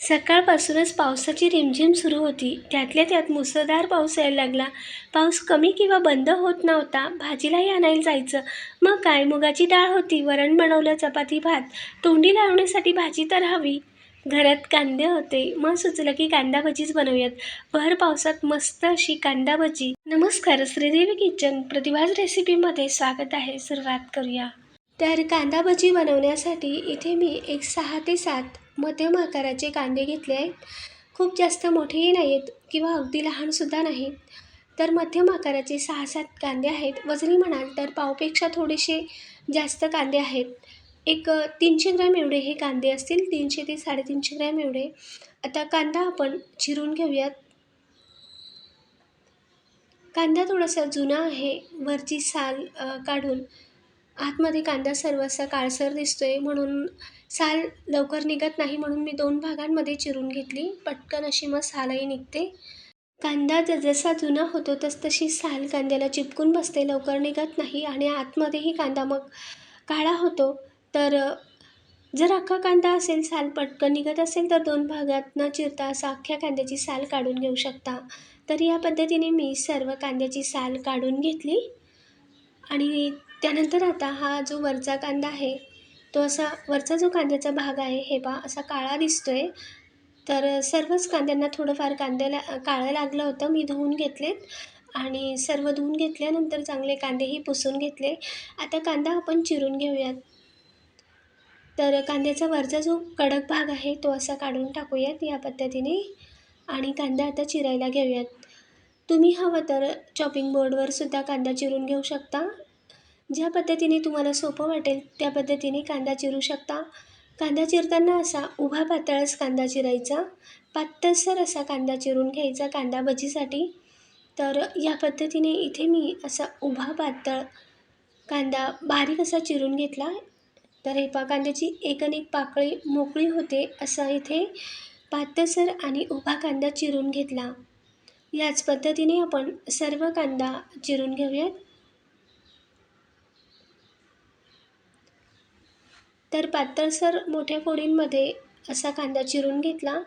सकाळपासूनच पावसाची रिमझिम सुरू होती. त्यातल्या त्यात मुसळधार पाऊस यायला लागला. पाऊस कमी किंवा बंद होत नव्हता. भाजीलाही आणायला जायचं. मग काय? मुगाची डाळ होती. वरण बनवलं. चपाती भात. तोंडी लावण्यासाठी भाजी तर हवी. घरात कांदे होते. मग सुचलं की कांदा भजीच बनवूयात. भर पावसात मस्त अशी कांदा भजी. नमस्कार. श्रीदेवी किचन प्रतिभाज रेसिपीमध्ये स्वागत आहे. सुरुवात करूया. तर कांदा भजी बनवण्यासाठी इथे मी एक सहा ते सात मध्यम आकाराचे कांदे घेतले आहेत. खूप जास्त मोठेही नाही आहेत किंवा अगदी लहानसुद्धा नाहीत. तर मध्यम आकाराचे सहा सात कांदे आहेत. वजनी म्हणाल तर पावपेक्षा थोडेसे जास्त कांदे आहेत. एक तीनशे ग्रॅम एवढे हे कांदे असतील. तीनशे ते साडेतीनशे ग्रॅम एवढे. आता कांदा आपण चिरून घेऊयात. कांदा थोडासा जुना आहे. वरची साल काढून आतमध्ये कांदा सर्व असा काळसर आहे म्हणून साल लवकर निघत नाही म्हणून मी दोन भागांमध्ये चिरून घेतली. पटकन अशी मग सालही निघते. कांदा जसा जुना होतो तसतशी साल कांद्याला चिपकून बसते लवकर निघत नाही आणि आतमध्येही कांदा मग काळा होतो. तर जर अख्खा कांदा असेल साल पटकन निघत असेल तर दोन भागात न चिरता असा अख्ख्या कांद्याची साल काढून घेऊ शकता. तर या पद्धतीने मी सर्व कांद्याची साल काढून घेतली आणि त्यानंतर आता हा जो वरचा कांदा आहे तो असा वरचा जो कांद्याचा भाग आहे हे पा असा काळा दिसतो आहे तर सर्वच कांद्यांना थोडंफार कांद्याला काळं लागलं होतं मी धुवून घेतलेत. आणि सर्व धुवून घेतल्यानंतर चांगले कांदेही पुसून घेतले. आता कांदा आपण चिरून घेऊयात. तर कांद्याचा वरचा जो कडक भाग आहे तो असा काढून टाकूयात या पद्धतीने. आणि कांदा आता चिरायला घेऊयात. तुम्ही हवं तर चॉपिंग बोर्डवर सुद्धा कांदा चिरून घेऊ शकता. ज्या पद्धतीने तुम्हाला सोपं वाटेल त्या पद्धतीने कांदा चिरू शकता. कांदा चिरताना असा उभा पातळच कांदा चिरायचा. पातळसर असा कांदा चिरून घ्यायचा कांदा भजीसाठी. तर या पद्धतीने इथे मी असा उभा पातळ कांदा बारीक असा चिरून घेतला. तर हे पा कांद्याची एक एक पाकळी मोकळी होते असा इथे पातळसर आणि उभा कांदा चिरून घेतला. याच पद्धतीने आपण सर्व कांदा चिरून घेऊयात. तर पातळसर मोठ्या फोडींमध्ये असा कांदा चिरून घेतला.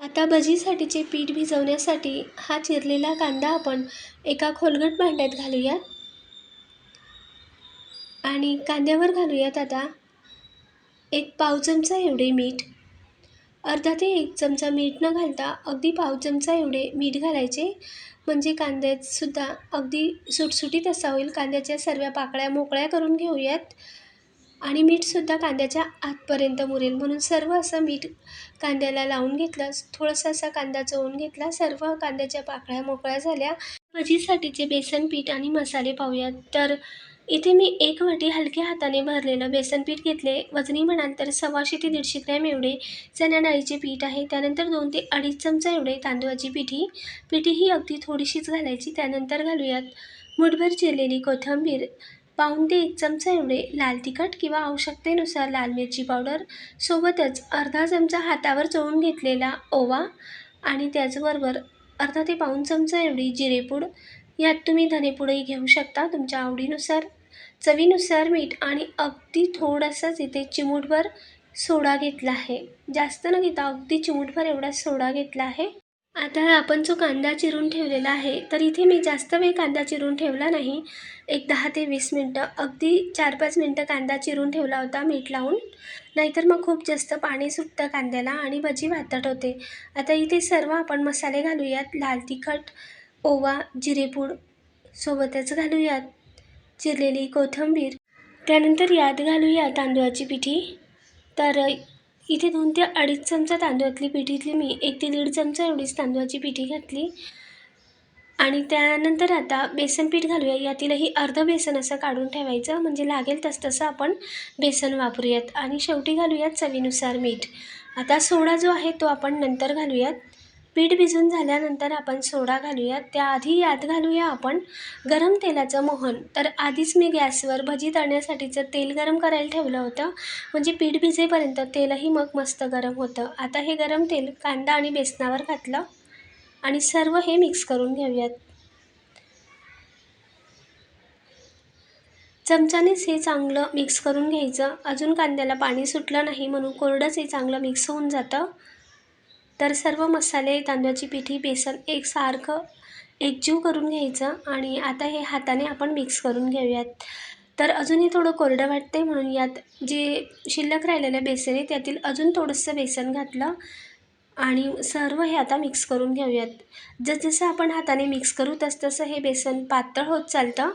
आता भजीसाठीचे पीठ भिजवण्यासाठी हा चिरलेला कांदा आपण एका खोलगट भांड्यात घालूयात. आणि कांद्यावर घालूयात आता एक पाव चमचा एवढे मीठ. अर्धा ते एक चमचा मीठ न घालता अगदी पाव चमचा एवढे मीठ घालायचे. म्हणजे कांद्यातसुद्धा अगदी सुटसुटीत असा होईल. कांद्याच्या सर्व पाकळ्या मोकळ्या करून घेऊयात. आणि मीठसुद्धा कांद्याच्या आतपर्यंत मुरेल. म्हणून सर्व असं मीठ कांद्याला लावून घेतलं थोडंसं असा कांदा चोळून घेतला सर्व कांद्याच्या पाकळ्या मोकळ्या झाल्या. भजीसाठीचे बेसन पीठ आणि मसाले पाहूयात. तर इथे मी एक वाटी हलक्या हाताने भरलेलं बेसन पीठ घेतले. वजनी म्हणाल तर सव्वाशे ते दीडशे ग्रॅम एवढे चण्या डाळीचे पीठ आहे. त्यानंतर दोन ते अडीच चमचा एवढे तांदूळाची पिठी. पिठी ही अगदी थोडीशीच घालायची त्यानंतर घालूयात मुठभर चिरलेली कोथिंबीर. पाहून ते एक चमचा एवढे लाल तिखट किंवा आवश्यकतेनुसार लाल मिरची पावडर सोबतच अर्धा चमचा हातावर चोळून घेतलेला ओवा आणि त्याचबरोबर अर्धा ते पाऊण चमचा एवढी जिरेपूड यात तुम्ही धनेपुडही घेऊ शकता तुमच्या आवडीनुसार. चवीनुसार मीठ आणि अगदी थोडासाच इथे चिमूटभर सोडा घेतला आहे. जास्त न घेता अगदी चिमूटभर एवढा सोडा घेतला आहे. आता आपण जो कांदा चिरून ठेवलेला आहे तर इथे मी जास्त वेळ कांदा चिरून ठेवला नाही. एक दहा ते वीस मिनटं. अगदी चार पाच मिनटं कांदा चिरून ठेवला होता मीठ लावून. नाहीतर मग खूप जास्त पाणी सुटतं कांद्याला आणि भजी वातट होते. आता इथे सर्व आपण मसाले घालूयात. लाल तिखट ओवा जिरेपूड सोबतच घालूयात. चिरलेली कोथिंबीर. त्यानंतर यात घालूया तांदूळाची पिठी. तर इथे दोन ते अडीच चमचा तांदूळातली पिठीतली मी. एक ते दीड चमचा एवढीच तांदूळाची पिठी घातली. आणि त्यानंतर आता बेसन पीठ घालूया. यातीलही अर्ध बेसन असं काढून ठेवायचं. म्हणजे लागेल तस तसं आपण बेसन वापरूयात. आणि शेवटी घालूयात चवीनुसार मीठ. आता सोडा जो आहे तो आपण नंतर घालूयात. पीठ भिजून झाल्यानंतर आपण सोडा घालूयात त्याआधी यात घालूया आपण गरम तेलाचं मोहन. तर आधीच मी गॅसवर भजी तळण्यासाठीचं तेल गरम करायला ठेवलं होतं. म्हणजे पीठ भिजेपर्यंत तेलही मग मस्त गरम होतं. आता हे गरम तेल कांदा आणि बेसनावर घातलं आणि सर्व हे मिक्स करून घेऊयात. चमच्यानेच हे चांगलं मिक्स करून घ्यायचं. अजून कांद्याला पाणी सुटलं नाही म्हणून कोरडंच हे चांगलं मिक्स होऊन जातं. तर सर्व मसाले तांदळाची पिठी बेसन एकसारखं एकजीव करून घ्यायचं आणि आता हे हाताने आपण मिक्स करून घेऊयात. तर अजूनही थोडं कोरडं वाटते म्हणून यात जे शिल्लक राहिलेलं बेसन आहे त्यातील अजून थोडंसं बेसन घातलं आणि सर्व हे आता मिक्स करून घेऊयात. जसजसं आपण हाताने मिक्स करू तसतसं हे बेसन पातळ होत चालतं.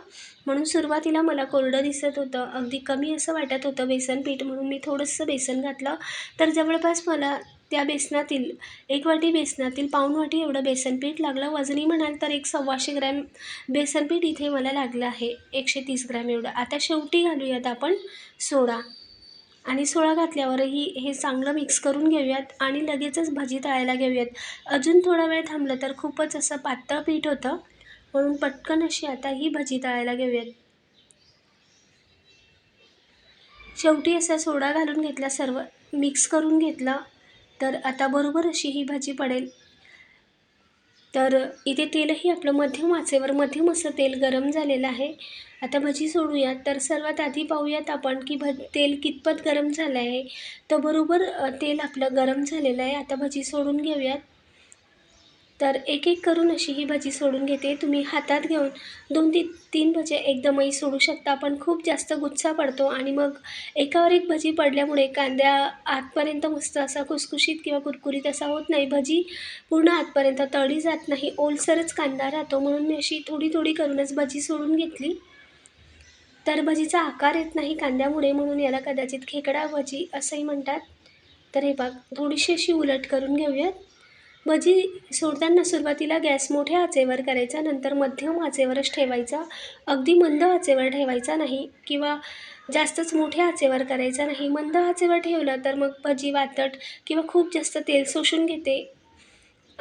म्हणून सुरुवातीला मला कोरडं दिसत होतं. अगदी कमी असं वाटत होतं बेसन पीठ म्हणून मी थोडंसं बेसन घातलं. तर जवळपास मला त्या बेसनातील एक वाटी बेसनातील पाऊण वाटी एवढं बेसन पीठ लागलं. वजनी म्हणाल तर एक सव्वाशे ग्रॅम बेसन पीठ इथे मला लागलं आहे. एकशे तीस ग्रॅम एवढं. आता शेवटी घालूयात आपण सोडा. आणि सोळा घातल्यावरही हे चांगलं मिक्स करून घेऊयात आणि लगेचच भजी तळायला घेऊयात. अजून थोडा वेळ थांबलं तर खूपच असं पातळ पीठ होतं. म्हणून पटकन अशी आता ही भजी तळायला घेऊयात. शेवटी असा सोडा घालून घेतला सर्व मिक्स करून घेतलं. तर आता बरोबर अशी ही भाजी पडेल. तर इथे तेलही आपलं मध्यम आचेवर मध्यम असं तेल गरम झालेलं आहे. आता भजी सोडूयात. तर सर्वात आधी पाहूयात आपण की भ तेल कितपत गरम झालं आहे तर बरोबर तेल आपलं गरम झालेलं आहे. आता भजी सोडून घेऊयात. तर एक एक करून अशी ही भजी सोडून घेते. तुम्ही हातात घेऊन दोन ती तीन भजे एकदमही सोडू शकता पण खूप जास्त गुच्छा पडतो आणि मग एकावर एक भजी पडल्यामुळे कांद्या आतपर्यंत मस्त असा खुसखुशीत किंवा कुरकुरीत असा होत नाही. भजी पूर्ण आतपर्यंत तळली जात नाही ओलसरच कांदा राहतो. म्हणून मी अशी थोडी थोडी करूनच भजी सोडून घेतली. तर भजीचा आकार येत नाही कांद्यामुळे म्हणून याला कदाचित खेकडा भजी असंही म्हणतात. तर हे बाग थोडीशी अशी उलट करून घेऊयात. भजी सोडताना सुरुवातीला गॅस मोठ्या आचेवर करायचा नंतर मध्यम आचेवरच ठेवायचा अगदी मंद आचेवर ठेवायचा नाही किंवा जास्तच मोठ्या आचेवर करायचा नाही. मंद आचेवर ठेवलं तर मग भजी वातट किंवा खूप जास्त तेल शोषून घेते.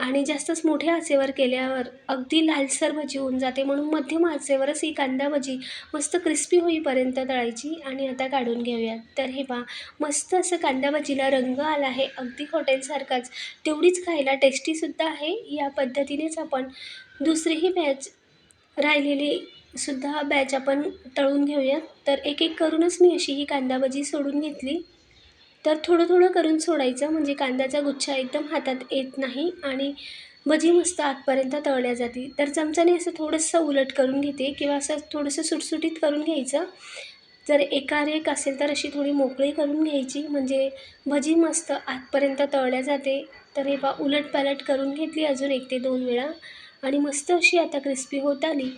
आणि जास्तच मोठ्या आचेवर केल्यावर अगदी लालसर भजी होऊन जाते म्हणून मध्यम आचेवरच ही कांदा भजी मस्त क्रिस्पी होईपर्यंत तळायची आणि आता काढून घेऊयात तर हे पहा मस्त असं कांदा भजीला रंग आला आहे. अगदी हॉटेलसारखाच. तेवढीच खायला टेस्टीसुद्धा आहे. या पद्धतीनेच आपण दुसरीही बॅच राहिलेली सुद्धा बॅच आपण तळून घेऊयात तर एक एक करूनच मी अशी ही कांदा भजी सोडून घेतली. तर थोडं थोडं करून सोडायचं. म्हणजे कांद्याचा गुच्छा एकदम हातात येत नाही आणि भजी मस्त आतपर्यंत तळल्या जाते. तर चमच्याने असं थोडंसं उलट करून घेते किंवा असं थोडंसं सुटसुटीत करून घ्यायचं. जर एका एक असेल तर अशी थोडी मोकळी करून घ्यायची. म्हणजे भजी मस्त आतपर्यंत तळल्या जाते. तर हे बा उलट पालट करून घेतली अजून एक ते दोन वेळा. आणि मस्त अशी आता क्रिस्पी होत आली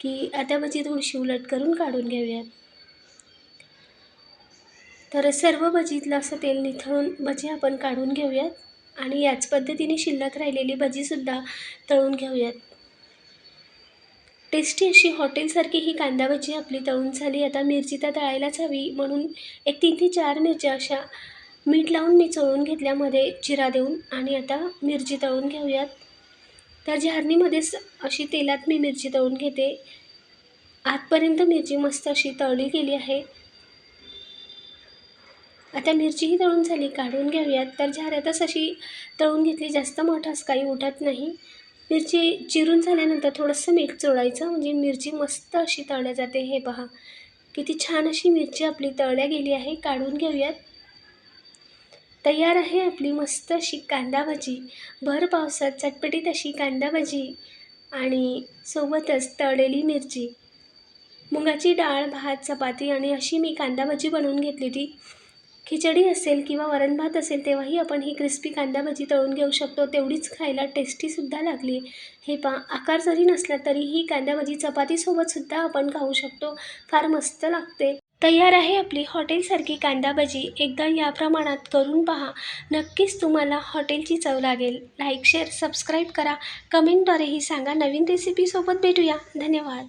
की आता भजी थोडीशी उलट करून काढून घेऊयात. तर सर्व भजीतलं असं तेल निथळून भजी आपण काढून घेऊयात. आणि याच पद्धतीने शिल्लक राहिलेली भजीसुद्धा तळून घेऊयात. टेस्टी अशी हॉटेलसारखी ही कांदा भजी आपली तळून झाली. आता मिरची तर तळायलाच हवी. म्हणून एक तीन ते चार मिरच्या अशा मीठ लावून मी चळून मध्ये चिरा देऊन आणि आता मिरची तळून घेऊयात. त्या झारणीमध्येच अशी तेलात मी मिरची तळून घेते. आतपर्यंत मिरची मस्त अशी तळली गेली आहे. आता मिरचीही तळून झाली काढून घेऊयात तर झाऱ्यातच अशी तळून घेतली जास्त मोठाच काही उठत नाही. मिरची चिरून झाल्यानंतर थोडंसं मीठ चोळायचं म्हणजे मिरची मस्त अशी तळल्या जाते. हे पहा किती छान अशी मिरची आपली तळल्या गेली आहे काढून घेऊयात. तयार आहे आपली मस्त अशी कांदा भाजी. भर पावसात चटपटीत अशी कांदा भजी आणि सोबतच तळलेली मिरची. मुगाची डाळ भात चपाती आणि अशी मी कांदा भाजी बनवून घेतली होती खिचडी असेल किंवा वरण भात असेल तेव्हाही आपण ही क्रिस्पी कांदा भजी तळून घेऊ शकतो. तेवढीच खायला टेस्टीसुद्धा लागली. हे पा आकार जरी नसला तरी ही कांदा भजी चपातीसोबतसुद्धा आपण खाऊ शकतो. फार मस्त लागते. तयार आहे आपली हॉटेलसारखी कांदा भजी. एकदा या प्रमाणात करून पहा. नक्कीच तुम्हाला हॉटेलची चव लागेल. लाईक शेअर सबस्क्राईब करा. कमेंटद्वारेही सांगा. नवीन रेसिपीसोबत भेटूया. धन्यवाद.